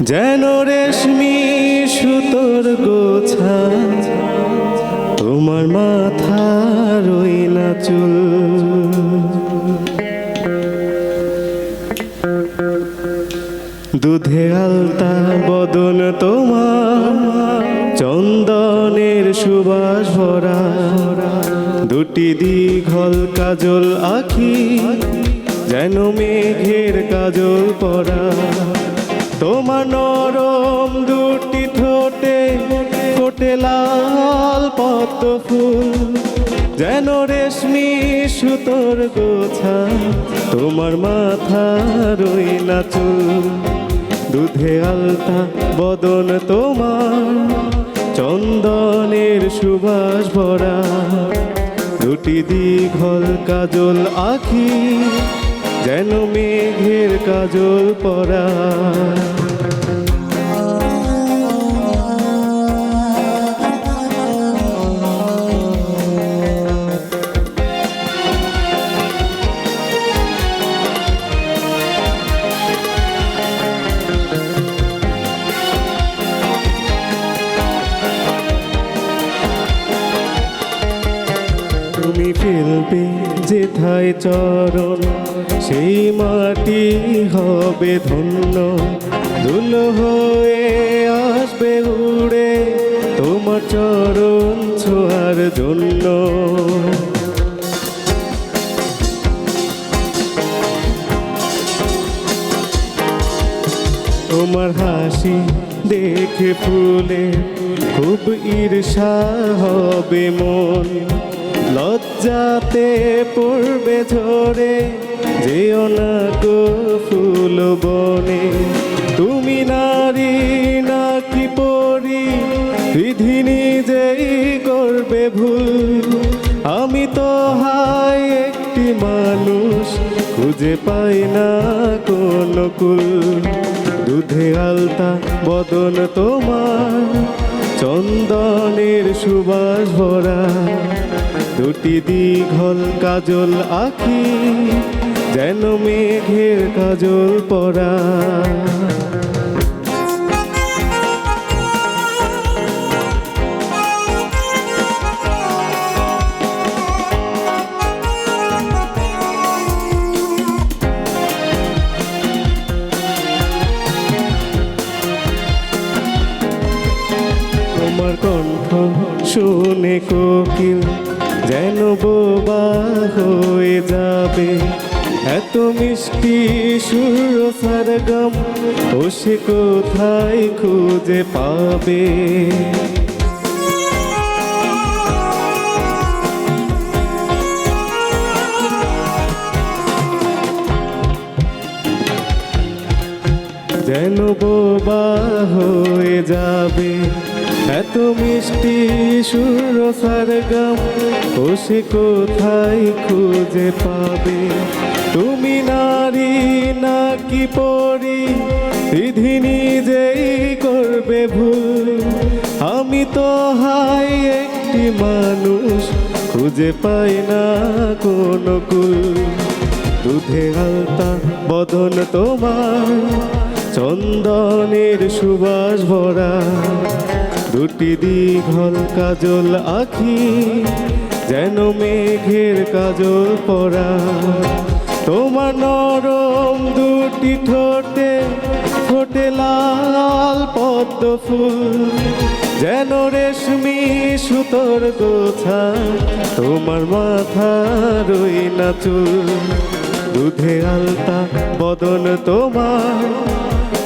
যেন রেশমি সুতোর গোছা, তোমার মাথা রইলা চুল। দুধে আলতা বদন তোমার, চন্দনের সুবাস ভরা। দুটি দীঘল কাজল আখি, যেন মেঘের কাজল পরা। তোমার নরম দুটি ঠোঁটে ফোটে লাল পদ্ম ফুল। যেন রেশমি সুতোর গোছা, তোমার মাথা রই না চুল। দুধে আলতা বদন তোমার, চন্দনের সুবাস ভরা। দুটি দীঘল কাজল আখি যেন মেঘের কাজল পরা। তুমি ফেলবে যেথায় চরণ। সেই মাটি হবে ধন্য দুল হয়ে আসবে উড়ে তোমার চরণ ছোঁয়ার জন্য। তোমার হাসি দেখে ফুলে খুব ঈর্ষা হবে মন। লজ্জাতে পড়বে ঝরে, যেও না গো ফুল বনে। তুমি নারী, নাকি পরি, বিধি নিজেই করবে ভুল। আমি তো হাই একটি মানুষ, খুঁজে পাই না কোন কুল। দুধে আলতা বদন তোমার, চন্দনের সুবাস ভরা। দুটি দীঘল কাজল আখি যেন মেঘের কাজল পরা। তোমার কণ্ঠ শুনে কোকিল যেন বোবা হয়ে যাবে। এত মিষ্টি সুর সারগম ও সে কোথায় খুঁজে পাবে? যেন বোবা হয়ে যাবে। এত মিষ্টি সুর সারগাম ও সে কোথায় খুঁজে পাবে? তুমি নারী নাকি পরি? বিধি নিজেই করবে ভুল। আমি তো হাই একটি মানুষ, খুঁজে পাই না কোনো কুল। দুধে আলতা বদন তোমার, চন্দনের সুবাস ভরা। দুটি দীঘল কাজল আখি, যেন মেঘের কাজল পরা। তোমার নরম দুটি ঠোঁটে ফোটে লাল পদ্ম ফুল, যেন রেশমি সুতোর গোছা। তোমার মাথা রই না চুল, দুধে আলতা বদন তোমার,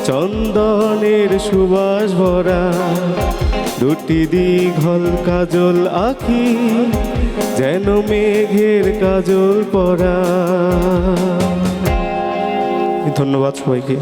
চন্দনের সুবাস ভরা। দুটি দীঘল কাজল আঁকি যেন মেঘের কাজল পরা। ধন্যবাদ সবাইকে।